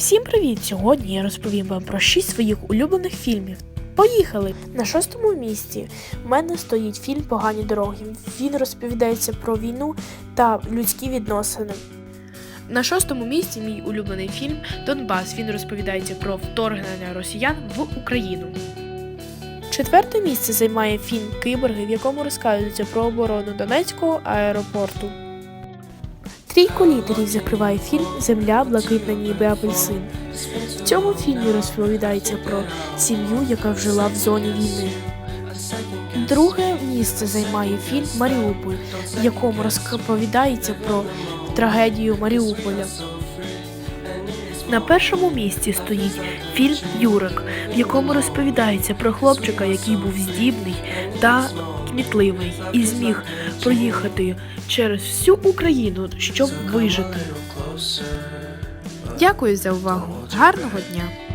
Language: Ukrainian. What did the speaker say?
Всім привіт! Сьогодні я розповім вам про 6 своїх улюблених фільмів. Поїхали! На шостому місці в мене стоїть фільм Погані дороги. Він розповідається про війну та людські відносини. На шостому місці мій улюблений фільм Донбас. Він розповідається про вторгнення росіян в Україну. Четверте місце займає фільм Киборги, в якому розказується про оборону Донецького аеропорту. Трійку лідерів закриває фільм Земля, блакитна ніби апельсин. В цьому фільмі розповідається про сім'ю, яка вжила в зоні війни. Друге місце займає фільм Маріуполь, в якому розповідається про трагедію Маріуполя. На першому місці стоїть фільм Юрик, в якому розповідається про хлопчика, який був здібний та кмітливий і зміг проїхати через всю Україну, щоб вижити. Дякую за увагу. Гарного дня!